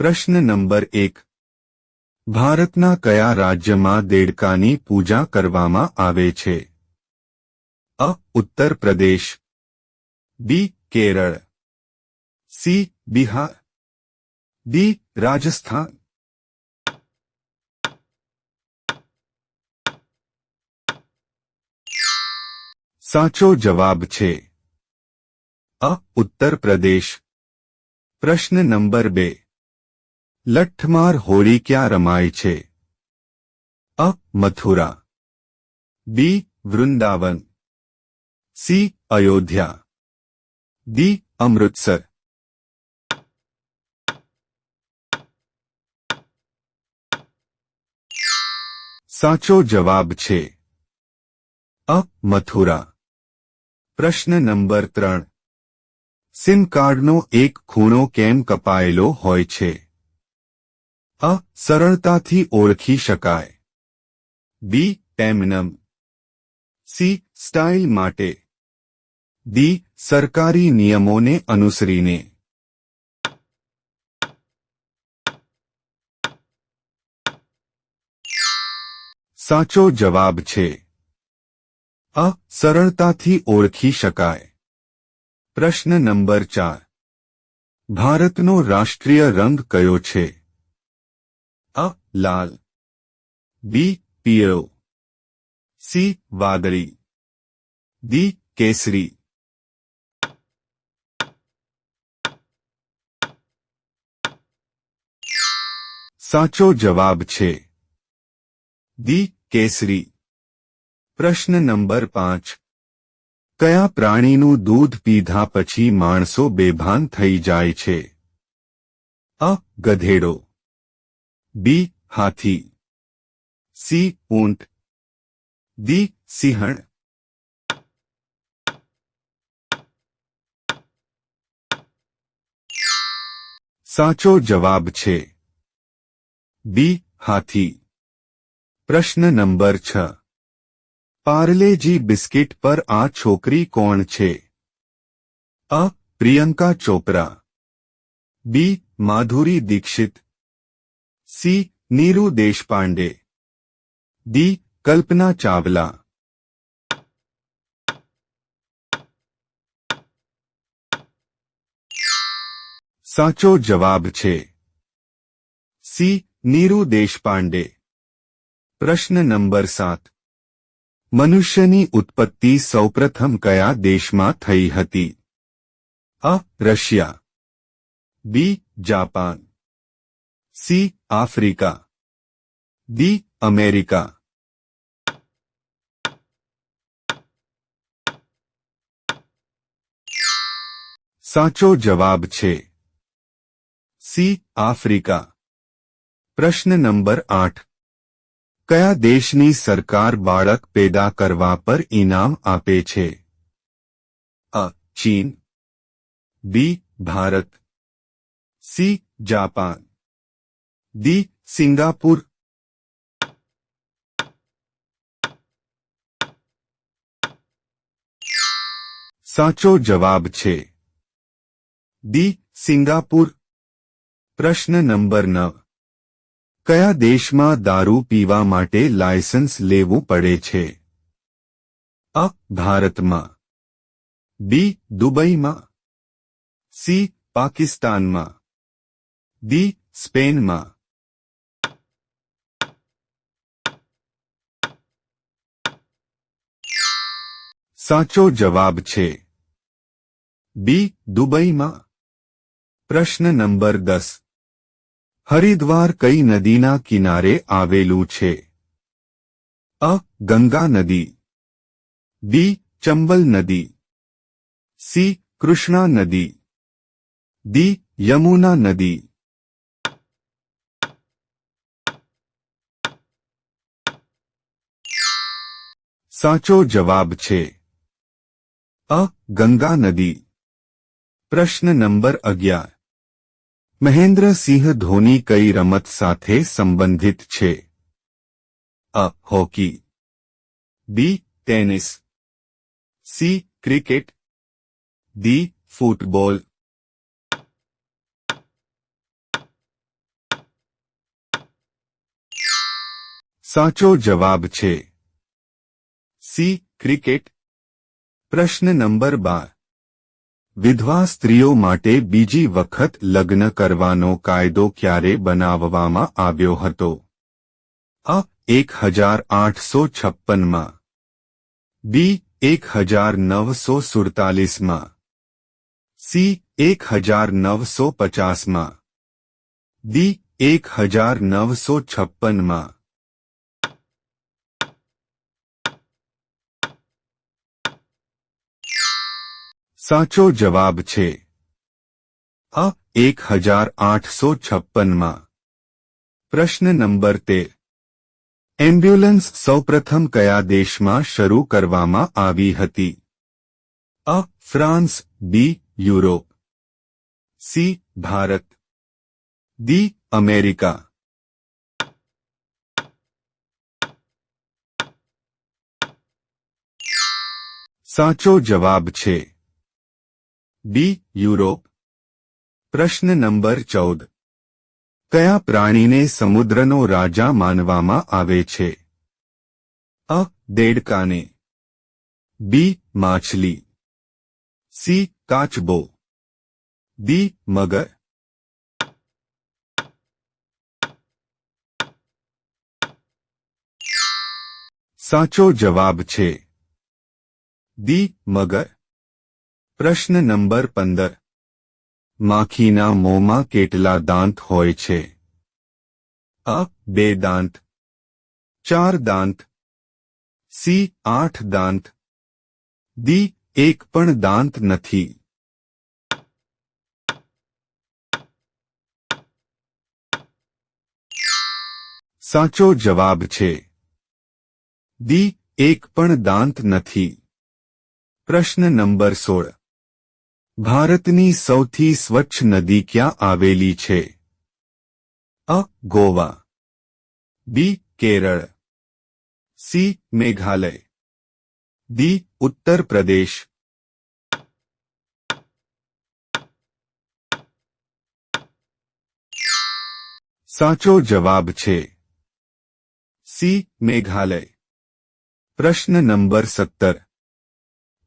પ્રશ્ન નંબર એક ભારતના કયા રાજ્યમાં દેડકાની પૂજા કરવામાં આવે છે અ Uttar Pradesh B Kerala C Bihar D Rajasthan સાચો જવાબ છે અ ઉત્તર પ્રદેશ પ્રશ્ન નંબર બે લઠ્ઠમાર હોળી ક્યાં રમાય છે? અ. Mathura. B. Vrindavan. C. Ayodhya. D Amritsar. સાચો જવાબ છે. અ. મથુરા. પ્રશ્ન નંબર ત્રણ. સિમ કાર્ડનો એક ખૂણો કેમ કપાયેલો હોય છે? અ, સરળતાથી ઓળખી શકાય. બી ટેમનમ સી, સ્ટાઇલ માટે. ડી, સરકારી નિયમોને અનુસરીને. સાચો જવાબ છે. અ, સરળતાથી ઓળખી શકાય. પ્રશ્ન નંબર ચાર. ભારતનો રાષ્ટ્રીય રંગ કયો છે? લાલ. બી પીળો. સી વાદળી. ડી કેસરી. સાચો જવાબ છે. દી કેસરી. પ્રશ્ન નંબર પાંચ. કયા પ્રાણીનું દૂધ પીધા પછી માણસો બેભાન થઈ જાય છે? અ, ગધેડો. બી હાથી સી ઊંટ દી સિંહણ સાચો જવાબ છે બી હાથી પ્રશ્ન નંબર છ પાર્લેજી બિસ્કિટ પર આ છોકરી કોણ છે અ Priyanka Chopra B Madhuri Dixit C Neeru Deshpande D Kalpana Chawla સાચો જવાબ છે સી નીરુ દેશપાંડે પ્રશ્ન નંબર સાત મનુષ્યની ઉત્પત્તિ સૌપ્રથમ કયા દેશમાં થઈ હતી અ Russia B Japan C Africa D America સાચો જવાબ છે સી આફ્રિકા પ્રશ્ન નંબર આઠ કયા દેશની સરકાર બાળક પેદા કરવા પર ઇનામ આપે છે અ ચીન B Bharat C Japan D Singapore સાચો જવાબ છે દી સિંગાપુર પ્રશ્ન નંબર નવ કયા દેશમાં દારૂ પીવા માટે લાયસન્સ લેવું પડે છે અ ભારતમાં બી દુબઈમાં સી પાકિસ્તાનમાં દી સ્પેનમાં સાચો જવાબ છે. બી, દુબઈમાં. પ્રશ્ન નંબર દસ. હરિદ્વાર કઈ નદીના કિનારે આવેલું છે? અ, ગંગા નદી. બી, ચંબલ નદી. સી, કૃષ્ણા નદી. દી યમુના નદી. સાચો જવાબ છે. अ, गंगा नदी। प्रश्न नंबर अग्यार। महेंद्र सिंह धोनी कई रमत साथे संबंधित छे। अ, hockey. B, tennis. C, cricket. D, football. साचो जवाब छे। C, cricket. પ્રશ્ન નંબર બાર. વિધવા સ્ત્રીઓ માટે બીજી વખત લગ્ન કરવાનો કાયદો ક્યારે બનાવવામાં આવ્યો હતો? અ એક હજાર આઠસો છપ્પનમાં. બી એક હજાર નવસો સુડતાલીસમાં. સી એક હજાર નવસો પચાસમાં. ડી એક હજાર નવસો છપ્પનમાં. સાચો જવાબ છે અ એક હજાર આઠસો છપ્પનમાં પ્રશ્ન નંબર તેર એમ્બ્યુલન્સ સૌપ્રથમ કયા દેશમાં શરૂ કરવામાં આવી હતી અ France B Europe C Bharat D America સાચો જવાબ છે ડી યુરોપ. પ્રશ્ન નંબર ચૌદ. કયા પ્રાણીને સમુદ્રનો રાજા માનવામાં આવે છે? અ, દેડકાને. બી, માછલી. સી, કાચબો. ડી, મગર. સાચો જવાબ છે. દી મગર. પ્રશ્ન નંબર પંદર. માખીના મોંમાં કેટલા દાંત હોય છે? અ, બે દાંત. ચાર દાંત. સી, આઠ દાંત. દી એક પણ દાંત નથી. સાચો જવાબ છે. દી એક પણ દાંત નથી. પ્રશ્ન નંબર સોળ. ભારતની સૌથી સ્વચ્છ નદી ક્યાં આવેલી છે અ Goa B Kerala C Meghalaya D Uttar Pradesh સાચો જવાબ છે સી મેઘાલય પ્રશ્ન નંબર સત્તર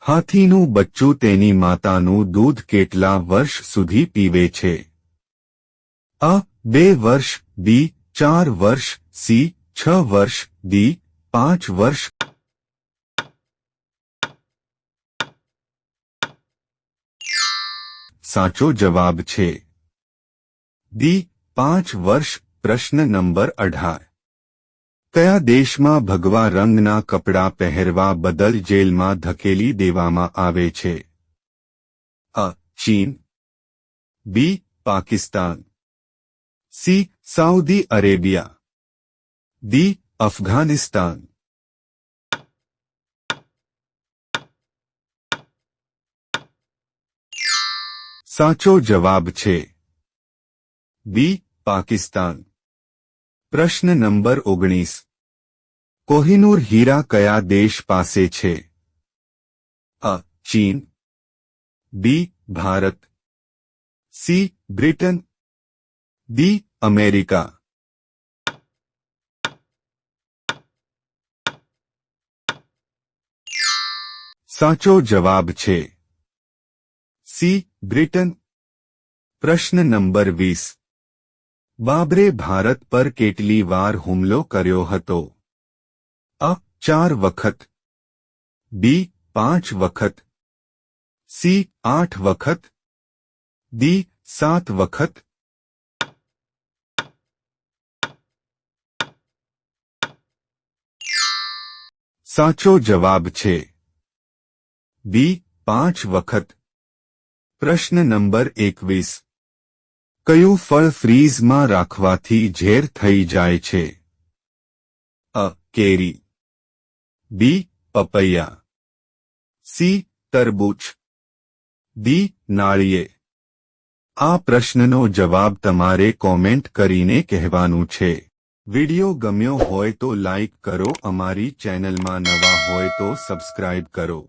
હાથીનું બચ્ચું તેની માતાનું દૂધ કેટલા વર્ષ સુધી પીવે છે? અ, બે વર્ષ, બી, ચાર વર્ષ, સી, છ વર્ષ, ડી, પાંચ વર્ષ. સાચો જવાબ છે. ડી, પાંચ વર્ષ, પ્રશ્ન નંબર અઢાર. કયા દેશમાં ભગવા રંગના કપડાં પહેરવા બદલ જેલમાં ધકેલી દેવામાં આવે છે? અ. ચીન. B. Pakistan. C. Saudi Arabia. D Afghanistan. સાચો જવાબ છે. બી. પાકિસ્તાન. પ્રશ્ન નંબર ઓગણીસ. કોહિનૂર હીરા કયા દેશ પાસે છે? અ. ચીન. B. Bharat. C. Britain. D. America. સાચો જવાબ છે. સી. બ્રિટન. પ્રશ્ન નંબર વીસ. બાબરે ભારત પર કેટલી વાર હુમલો કર્યો હતો? અ, ચાર વખત. બી, પાંચ વખત. સી, આઠ વખત. ડી, સાત વખત. સાચો જવાબ છે. બી, પાંચ વખત. પ્રશ્ન નંબર એકવીસ. કયું ફળ ફ્રીઝમાં રાખવાથી ઝેર થઈ જાય છે? અ, કેરી. બી પપૈયા સી તરબૂચ ડી નાળીએ આ પ્રશ્નનો જવાબ તમારે કોમેન્ટ કરીને કહેવાનું છે. વિડિયો ગમ્યો હોય તો લાઇક કરો, અમારી ચેનલમાં નવા હોય તો સબસ્ક્રાઇબ કરો.